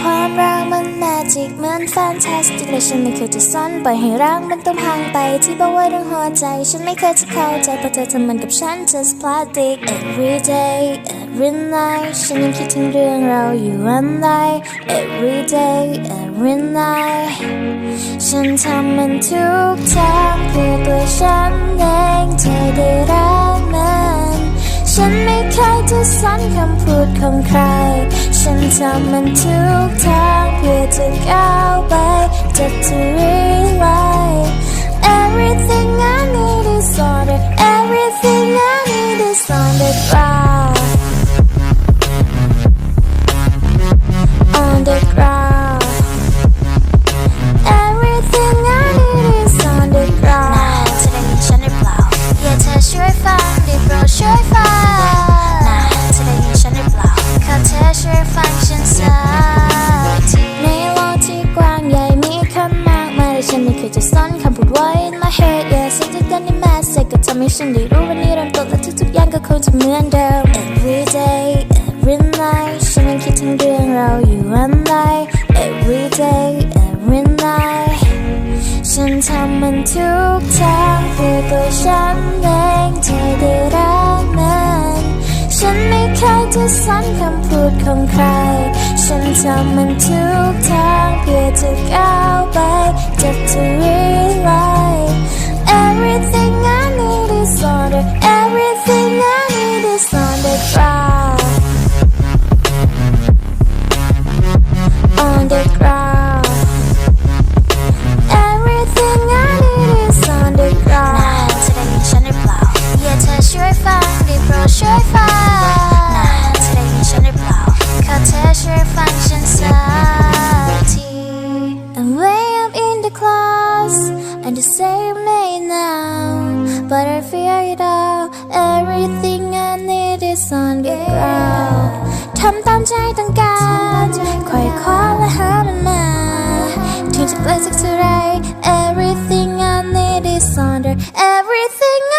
ความรักมันแมจิกเหมือนแฟนตาสติกและฉันไม่เคยจะซ่อนปล่อยให้รักมันต้องห่างไปที่บอกว่าเรื่องหัวใจ ฉันไม่เคยจะเข้าใจเพราะเธอทำมันกับฉัน just plastic every day every night ฉันยังคิดถึงเรื่องเราอยู่วันใด every day every night ฉันทำมันทุกทางเพื่อตัวฉันเองเธอได้รัก ฉันไม่เคยจะสันคำพูดของใคร ฉันทำมันทุกทางเพื่อจะก้าวไปจะจะ realize everything I need is on the everything I need is on the ground on the ground everything I need is on the ground จะได้ยินฉันหรือเปล่าอยากเธอช่วย ให้ฉันได้รู้วันนี้เริ่มต้นและทุกๆอย่างก็คงจะเหมือนเดิม every day every night ฉันยังคิดถึงเรื่องเราอยู่วันใด every day every night ฉันทำมันทุกทางเพื่อตัวฉันเองเธอได้รักมันฉันไม่เคยจะสันคำพูดของใคร ฉันทำมันทุกทางเพื่อจะก้าวไปจะทำ you say you may now but I fear it all everything I need is on the ground ทำตามใจต้องการไขว่คว้าและหามันมา ถึงจะไกลสักเท่าไร everything I need is under everything I